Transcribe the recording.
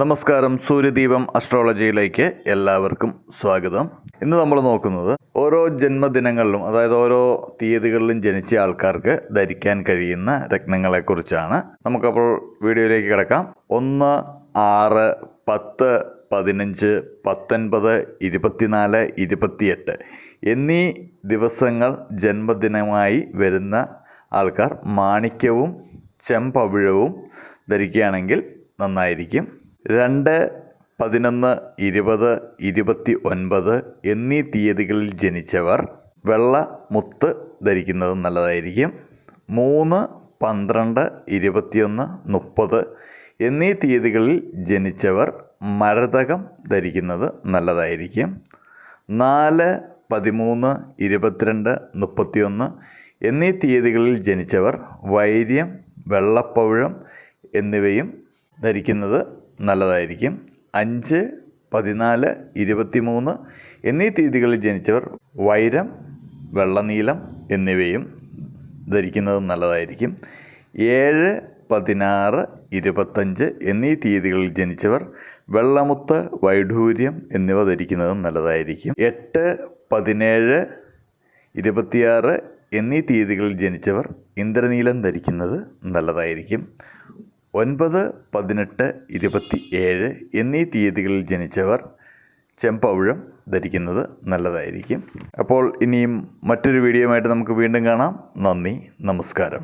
നമസ്കാരം. സൂര്യദീപം അസ്ട്രോളജിയിലേക്ക് എല്ലാവർക്കും സ്വാഗതം. ഇന്ന് നമ്മൾ നോക്കുന്നത് ഓരോ ജന്മദിനങ്ങളിലും അതായത് ഓരോ തീയതികളിലും ജനിച്ച ആൾക്കാർക്ക് ധരിക്കാൻ കഴിയുന്ന രത്നങ്ങളെക്കുറിച്ചാണ്. നമുക്കപ്പോൾ വീഡിയോയിലേക്ക് കിടക്കാം. ഒന്ന് ആറ് പത്ത് പതിനഞ്ച് പത്തൊൻപത് ഇരുപത്തിനാല് ഇരുപത്തിയെട്ട് എന്നീ ദിവസങ്ങൾ ജന്മദിനമായി വരുന്ന ആൾക്കാർ മാണിക്യവും ചെമ്പവിഴവും ധരിക്കുകയാണെങ്കിൽ നന്നായിരിക്കും. രണ്ട് പതിനൊന്ന് ഇരുപത് ഇരുപത്തി ഒൻപത് എന്നീ തീയതികളിൽ ജനിച്ചവർ വെള്ള മുത്ത് ധരിക്കുന്നത് നല്ലതായിരിക്കും. മൂന്ന് പന്ത്രണ്ട് ഇരുപത്തിയൊന്ന് മുപ്പത് എന്നീ തീയതികളിൽ ജനിച്ചവർ മരതകം ധരിക്കുന്നത് നല്ലതായിരിക്കും. നാല് പതിമൂന്ന് ഇരുപത്തിരണ്ട് മുപ്പത്തിയൊന്ന് എന്നീ തീയതികളിൽ ജനിച്ചവർ വൈര്യം വെള്ളപ്പവിഴം എന്നിവയും ധരിക്കുന്നത് നല്ലതായിരിക്കും. അഞ്ച് പതിനാല് ഇരുപത്തിമൂന്ന് എന്നീ തീയതികളിൽ ജനിച്ചവർ വൈരം വെള്ളനീലം എന്നിവയും ധരിക്കുന്നത് നല്ലതായിരിക്കും. ഏഴ് പതിനാറ് ഇരുപത്തഞ്ച് എന്നീ തീയതികളിൽ ജനിച്ചവർ വെള്ളമുത്ത് വൈഡൂര്യം എന്നിവ ധരിക്കുന്നത് നല്ലതായിരിക്കും. എട്ട് പതിനേഴ് ഇരുപത്തിയാറ് എന്നീ തീയതികളിൽ ജനിച്ചവർ ഇന്ദ്രനീലം ധരിക്കുന്നത് നല്ലതായിരിക്കും. ഒൻപത് പതിനെട്ട് ഇരുപത്തി ഏഴ് എന്നീ തീയതികളിൽ ജനിച്ചവർ ചെമ്പവിഴം ധരിക്കുന്നത് നല്ലതായിരിക്കും. അപ്പോൾ ഇനിയും മറ്റൊരു വീഡിയോയുമായിട്ട് നമുക്ക് വീണ്ടും കാണാം. നന്ദി നമസ്കാരം.